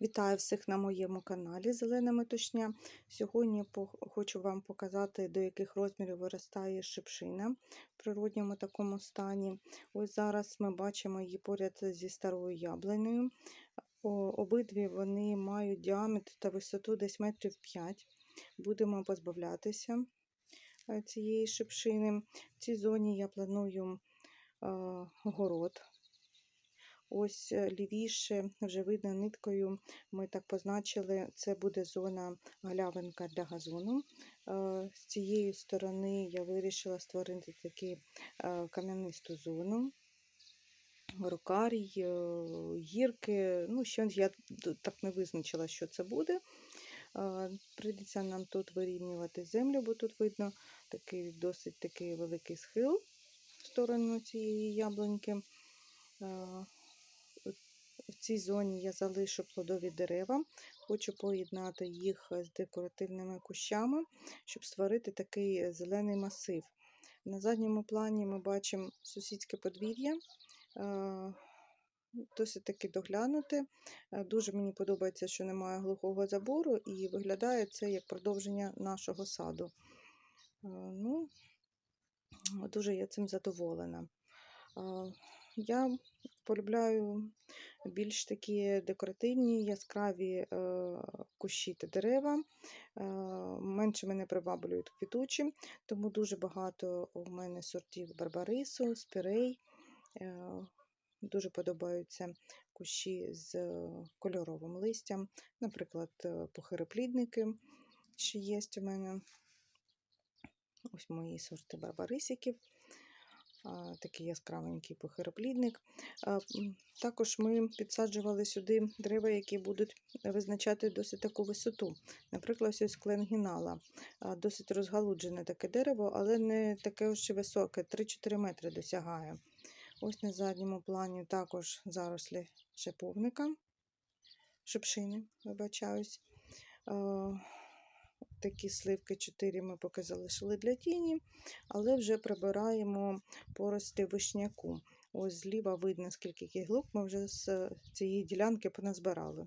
Вітаю всіх на моєму каналі Зелена Метушня. Сьогодні хочу вам показати, до яких розмірів виростає шипшина в природньому такому стані. Ось зараз ми бачимо її поряд зі старою яблунею. Обидві вони мають діаметр та висоту десь метрів 5. Будемо позбавлятися е, цієї шипшини. В цій зоні я планую е, город. Ось е, лівіше, вже видно ниткою, ми так позначили, це буде зона галявинка для газону. Е, З цієї сторони я вирішила створити таку е, кам'янисту зону. Рукарій, гірки, ну, ще я так не визначила, що це буде. Прийдеться нам тут вирівнювати землю, бо тут видно такий досить такий великий схил в сторону цієї яблуньки. Цій зоні я залишу плодові дерева, хочу поєднати їх з декоративними кущами, щоб створити такий зелений масив. На задньому плані ми бачимо сусідське подвір'я, е, досить таки доглянуте. Е, Дуже мені подобається, що немає глухого забору, і виглядає це як продовження нашого саду. Е, Ну, Дуже я цим задоволена. Я полюбляю більш такі декоративні, яскраві е, кущі та дерева. Е, менше мене приваблюють квітучі, тому дуже багато у мене сортів барбарису, спірей. Е, дуже подобаються кущі з кольоровим листям, наприклад, похироплідники, що є у мене. Ось мої сорти барбарисиків такий яскравенький похироплідник. Також ми підсаджували сюди дерева, які будуть визначати досить таку висоту. Наприклад, ось кленгінала. Досить розгалуджене таке дерево, але не таке ось високе, 3-4 метри досягає. Ось на задньому плані також зарослі шиповника, шипшини, вибачаюсь. Такі сливки 4 ми поки залишили для тіні, але вже прибираємо порости вишняку. Ось зліва видно, скільки кіглук ми вже з цієї ділянки поназбирали.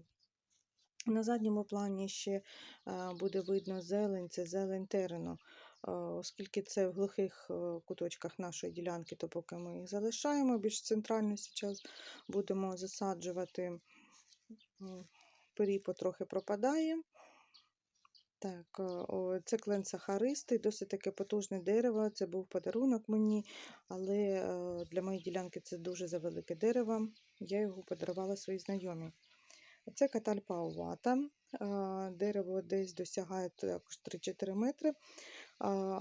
На задньому плані ще е, буде видно зелень, це зелень терену. Е, Оскільки це в глухих е, куточках нашої ділянки, то поки ми їх залишаємо, більш центрально зараз будемо засаджувати. М, потрохи пропадає. Так, е, це клен сахаристий, досить таке потужне дерево. Це був подарунок мені, але е, для моєї ділянки це дуже завелике дерево. Я його подарувала своїй знайомій. Це катальпа овата. е, Дерево десь досягає також 3-4 метри,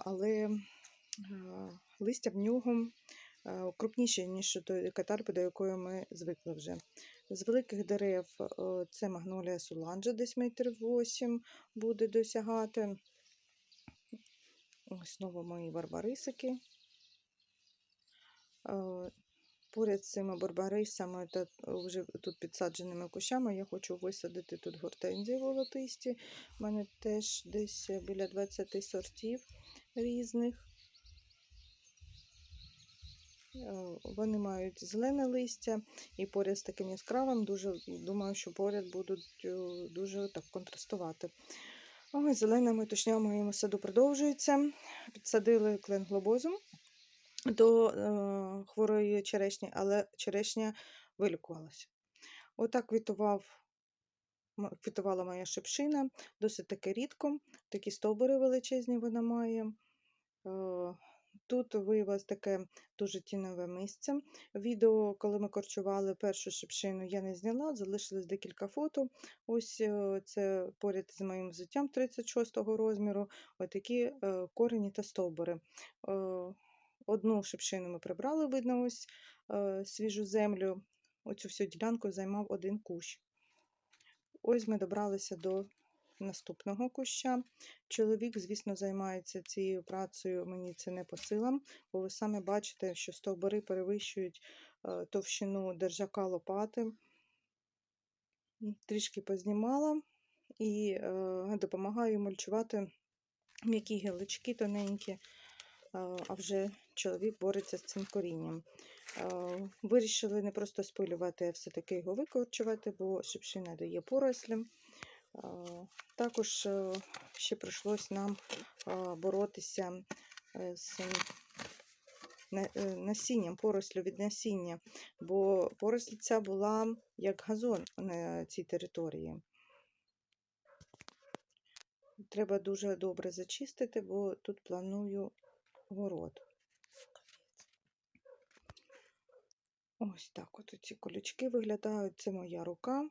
але листя в нього е, крупніше, ніж у тої катальпи, до якої ми звикли вже. З великих дерев е, це магнолія суланджа, десь метр вісім буде досягати. Ось знову мої барбарисики. Е, Поряд з цими барбарисами та вже тут підсадженими кущами я хочу висадити тут гортензії волотисті. У мене теж десь біля 20 сортів різних. Е, Вони мають зелене листя і поряд з таким яскравим, дуже думаю, що поряд будуть е, дуже так контрастувати. Ось зелена метушня в моєму саду продовжується. Підсадили клен глобозум до е, хворої черешні, але черешня вилікувалася. Отак квітував, квітувала моя шипшина, досить таки рідко. Такі стовбури величезні вона має. Е, Тут виявилось таке дуже тінове місце. Відео, коли ми корчували першу шипшину, я не зняла, залишилось декілька фото. Ось е, це поряд з моїм взуттям 36-го розміру. Отакі е, корені та стовбури. Е, Одну шипшину ми прибрали, видно, ось свіжу землю. Оцю всю ділянку займав один кущ. Ось ми добралися до наступного куща. Чоловік, звісно, займається цією працею, мені це не по силам, бо ви самі бачите, що стовбури перевищують е, товщину держака лопати. Трішки познімала і е, допомагаю мульчувати м'які гілочки тоненькі, е, а вже чоловік бореться з цим корінням. Вирішили не просто спилювати, а все-таки його викорчувати, бо шипшина дає порослі. Е, Також е, ще прийшлось нам боротися е, з насінням, порослю від насіння, бо поросль ця була як газон на цій території. Треба дуже добре зачистити, бо тут планую город. Ось так от ці колючки виглядають. Це моя рука,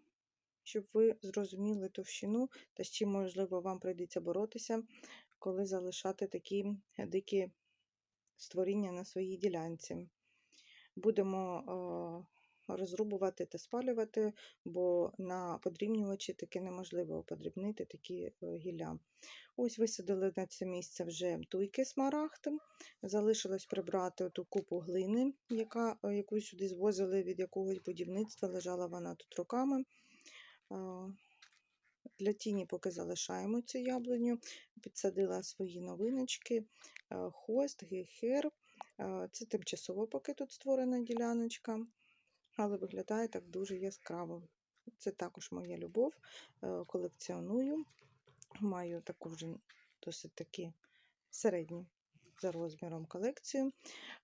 щоб ви зрозуміли товщину та з чим, можливо, вам прийдеться боротися, коли залишати такі дикі створіння на своїй ділянці. Будемо розрубувати та спалювати, бо на подрібнювачі таки неможливо подрібнити такі е, гілля. Ось висадили на це місце вже туйки смарагд. Залишилось прибрати ту купу глини, яка, е, яку сюди звозили від якогось будівництва, лежала вона тут роками. Е, Для тіні поки залишаємо цю яблуню, підсадила свої новиночки, е, хост, гехер. Е, Це тимчасово поки тут створена діляночка, але виглядає так дуже яскраво. Це також моя любов. Колекціоную. Маю таку вже досить таки середню за розміром колекцію.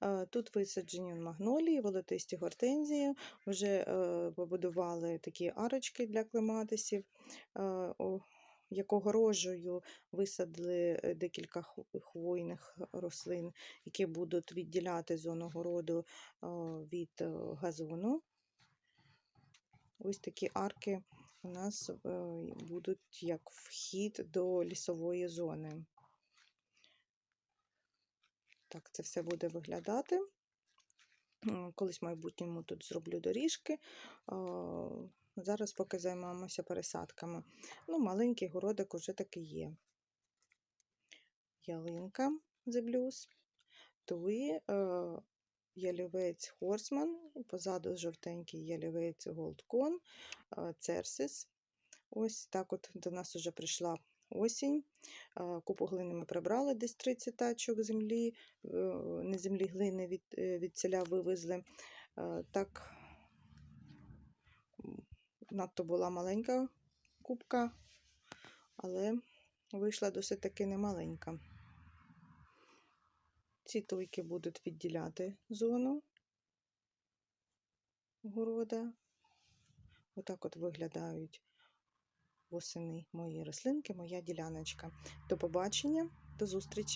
Е, Тут висаджені магнолії, волотисті гортензії. Вже е, побудували такі арочки для клематисів. Е, о, висадили декілька хвойних рослин, які будуть відділяти зону городу від газону. Ось такі арки у нас будуть як вхід до лісової зони. Так це все буде виглядати. Колись в майбутньому тут зроблю доріжки. Зараз поки займаємося пересадками. Ну, маленький городик уже таки є. Ялинка Blues, туї, е, ялівець Хорсман, позаду жовтенький ялівець Голдкон, Церсис. Ось так от до нас вже прийшла осінь. Купу глини ми прибрали, десь 30 тачок землі, е, не землі глини від, е, від селя вивезли. Е, Так, надто була маленька кубка, але вийшла досить таки немаленька. Ці туйки будуть відділяти зону города. Отак от виглядають восени мої рослинки, моя діляночка. До побачення, до зустрічі!